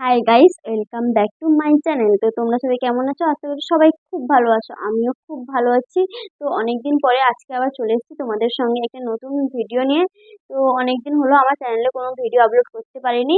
Hi guys welcome back to my channel তো তোমরা সবাই কেমন আছো? আশা করি সবাই খুব ভালো আছো। আমিও খুব ভালো আছি। তো অনেকদিন পরে আজকে আবার চলে এসেছি তোমাদের সঙ্গে একটা নতুন ভিডিও নিয়ে। তো অনেকদিন হলো আমার চ্যানেলে কোনো ভিডিও আপলোড করতে পারিনি।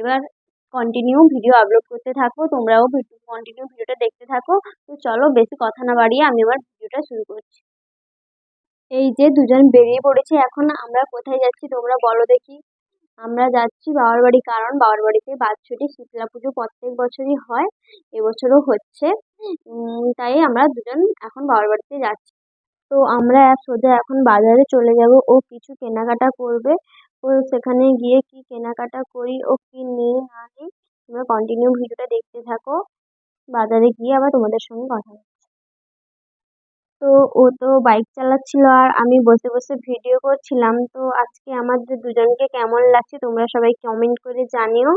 এবার কন্টিনিউ ভিডিও আপলোড করতে থাকো। তোমরাও কন্টিনিউ ভিডিওটা দেখতে থাকো। তো চলো বেশি কথা না বাড়িয়ে আমি এবার ভিডিওটা শুরু করছি। এই যে দুজন বেরিয়ে পড়েছে, এখন আমরা কোথায় যাচ্ছি তোমরা বলো দেখি। আমরা যাচ্ছি বাবার বাড়ি কারণ বাবার বাড়িতে বাৎসরিক শীতলা পুজো প্রত্যেক বছরই হয়, এবছরও হচ্ছে। তাই আমরা দুজন এখন বাবার বাড়িতে যাচ্ছি। তো আমরা সোজা এখন বাজারে চলে যাব। ও কিছু কেনাকাটা করবে। ও সেখানে গিয়ে কি কেনাকাটা করি, ও কি নিই, না নিই, তোমরা কন্টিনিউ ভিডিওটা দেখতে থাকো। বাজারে গিয়ে আবার তোমাদের সঙ্গে কথা তো ও তো বাইক চালাচ্ছিল আর আমি বসে বসে ভিডিও করছিলাম। তো আজকে আমাদের দুজনকে কেমন লাগছে তোমরা সবাই কমেন্ট করে জানিও।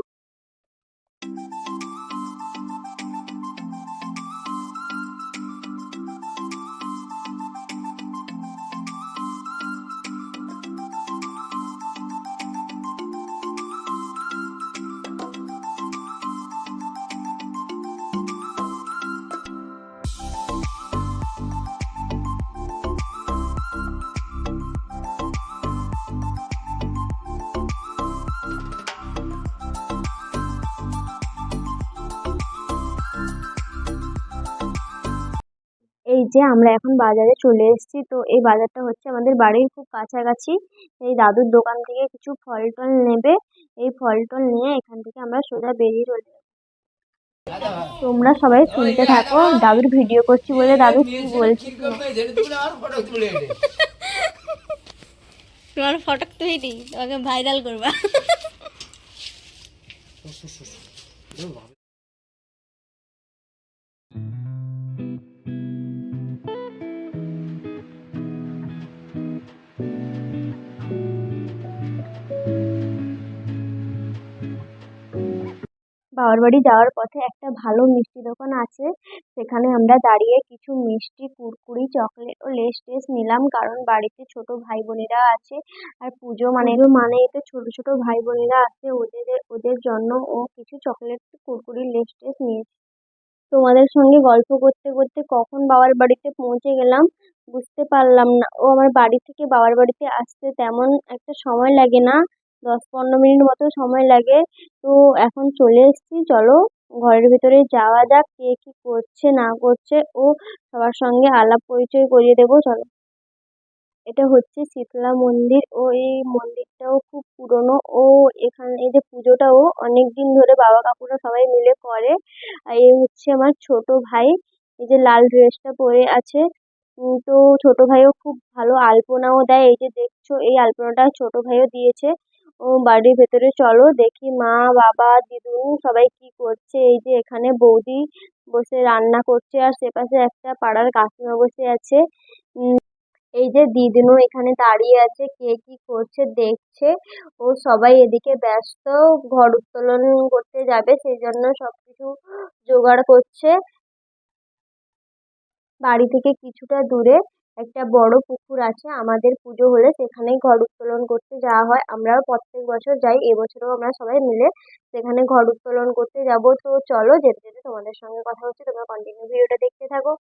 এই যে আমরা এখন বাজারে চলে এসেছি তো এই বাজারটা হচ্ছে আমাদের বাড়ির খুব কাছাকাছি। এই দাদুর দোকান থেকে কিছু ফল টল নেবে এই ফল টল নিয়ে এখান থেকে আমরা সোজা বেরিয়ে চলে যাব। তোমরা সবাই শুনতে থাকো দাদুর ভিডিও করছি বলে দাদু কি বলছি। তোমার ফটো তুই দিই তোমাকে ভাইরাল করবা। বাবার বাড়ি যাওয়ার পথে একটা ভালো মিষ্টি দোকান আছে। সেখানে আমরা দাঁড়িয়ে কিছু মিষ্টি কুরকুরি চকলেট ও লেস টেস নিলাম। কারণ বাড়িতে ছোট ভাই বোনেরা আছে আর পুজো মানে মানেই তো ছোট ছোট ভাই বোনেরা আছে। ওদের ওদের জন্য ও কিছু চকলেট কুরকুরি লেস টেস নিয়েছি তোমাদের সঙ্গে গল্প করতে করতে কখন বাবার বাড়িতে পৌঁছে গেলাম বুঝতে পারলাম না। ও আমার বাড়ি থেকে বাবার বাড়িতে আসতে তেমন একটা সময় লাগে না। দশ পনেরো মিনিট মতো সময় লাগে। তো এখন চলে এসেছি। চলো ঘরের ভিতরে যাওয়া যাক, কে কি করছে, না করছে। ও সবার সঙ্গে আলাপ পরিচয় করিয়ে দেবো। চলো। এটা হচ্ছে শীতলা মন্দির। ও এই মন্দিরটাও খুব পুরনো। ও এখানে এই যে পুজোটাও অনেক দিন ধরে বাবা কাকুরা সবাই মিলে করে। আর এই হচ্ছে আমার ছোট ভাই। এই যে লাল ড্রেসটা পরে আছে। তো ছোট ভাইও খুব ভালো আলপনাও দেয়। এই যে দেখছ, এই আলপনাটা ছোট ভাইও দিয়েছে। বাড়ির ভেতরে চলো, দেখি মা, বাবা, দিদুন সবাই কি করছে। এই যে এখানে বৌদি বসে রান্না করছে আর সেপাশে একটা পাড়ার কাকিমা বসে আছে। এই যে দিদুনও এখানে দাঁড়িয়ে আছে, কে কি করছে দেখছে। ও সবাই এদিকে ব্যস্ত, ঘর উত্তোলন করতে যাবে, সেই জন্য সবকিছু জোগাড় করছে। বাড়ি থেকে কিছুটা দূরে একটা বড় পুকুর আছে, আমাদের পুজো হলে সেখানেই ঘর উত্তোলন করতে যাওয়া হয়। আমরাও প্রত্যেক বছর যাই এবছরও আমরা সবাই মিলে সেখানে ঘর উত্তোলন করতে যাব। তো চলো যেতে যেতে তোমাদের সঙ্গে কথা হচ্ছে, তোমরা কন্টিনিউ ভিডিওটা দেখতে থাকো।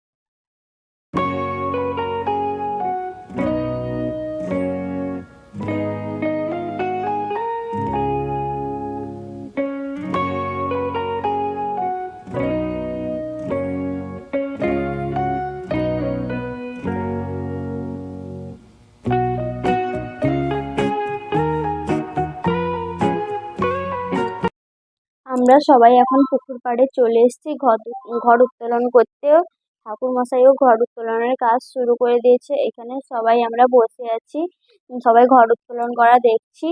আমরা সবাই এখন পুকুর পাড়ে চলে এসেছি। ঘর ঘর উত্তোলন করতে ঠাকুরমশাইও ঘর উত্তোলনের কাজ শুরু করে দিয়েছে। এখানে সবাই আমরা বসে আছি। সবাই ঘর উত্তোলন করা দেখছি।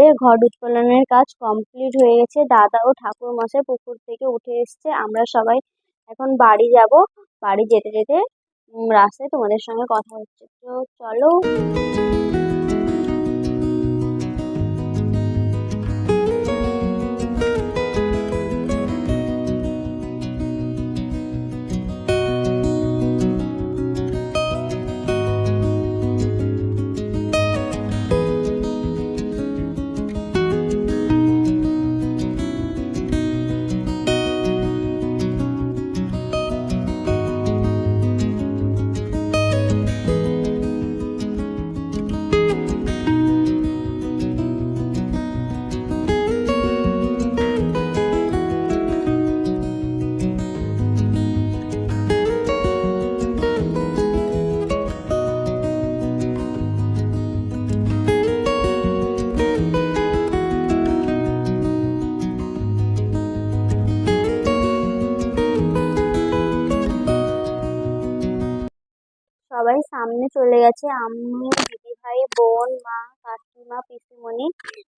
আমাদের ঘট উত্তোলনের কাজ কমপ্লিট হয়ে গেছে। দাদা ও ঠাকুর মশাই পুকুর থেকে উঠে এসছে। আমরা সবাই এখন বাড়ি যাব। বাড়ি যেতে যেতে রাস্তায় তোমাদের সঙ্গে কথা হচ্ছে। তো চলো। সামনে চলে গেছে। আম্মু, দিদিভাই, বোন, মা, কাকিমা, পিসিমণি,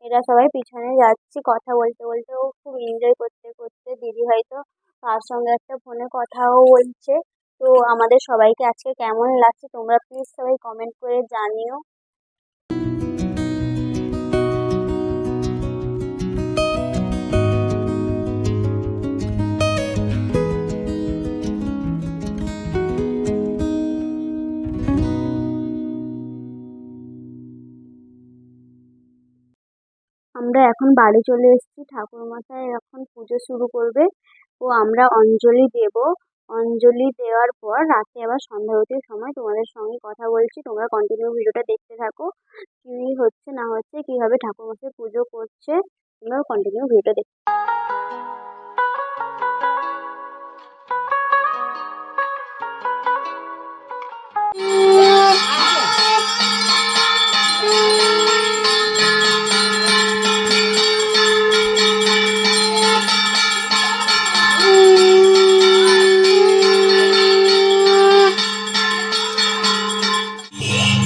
এরা সবাই পিছনে যাচ্ছি কথা বলতে বলতে। ও খুব এনজয় করতে করতে দিদিভাই তো তার সঙ্গে একটা ফোনে কথাও বলছে। তো আমাদের সবাইকে আজকে কেমন লাগছে তোমরা প্লিজ সবাই কমেন্ট করে জানিও। আমরা এখন বাড়ি চলে এসেছি। ঠাকুর মশাই এখন পুজো শুরু করবে। ও আমরা অঞ্জলি দেব। অঞ্জলি দেওয়ার পর রাতে আবার সন্ধ্যা আরতির সময় তোমাদের সঙ্গে কথা বলছি। তোমরা কন্টিনিউ ভিডিওটা দেখতে থাকো। কী হচ্ছে না হচ্ছে, কীভাবে ঠাকুর মশাই পুজো করছে তোমরা কন্টিনিউ ভিডিওটা দেখতে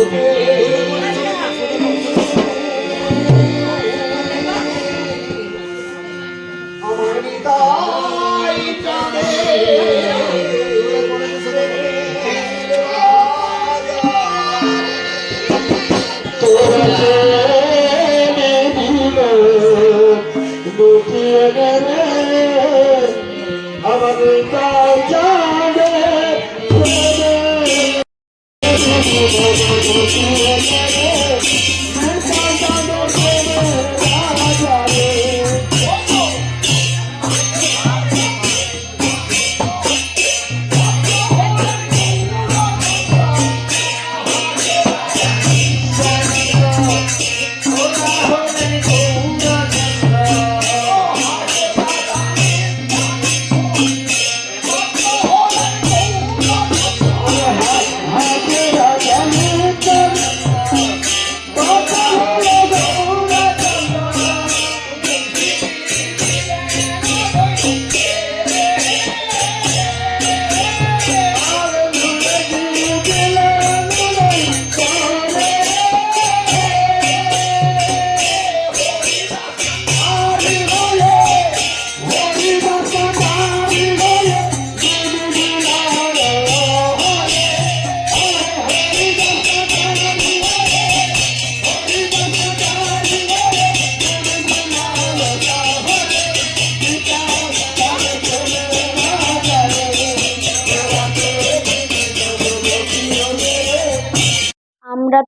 আমাদের I'm gonna go to the.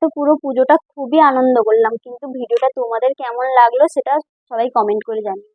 তো পুরো পুজোটা খুবই আনন্দ করলাম। কিন্তু ভিডিওটা তোমাদের কেমন লাগল সেটা সবাই কমেন্ট করে জানিও।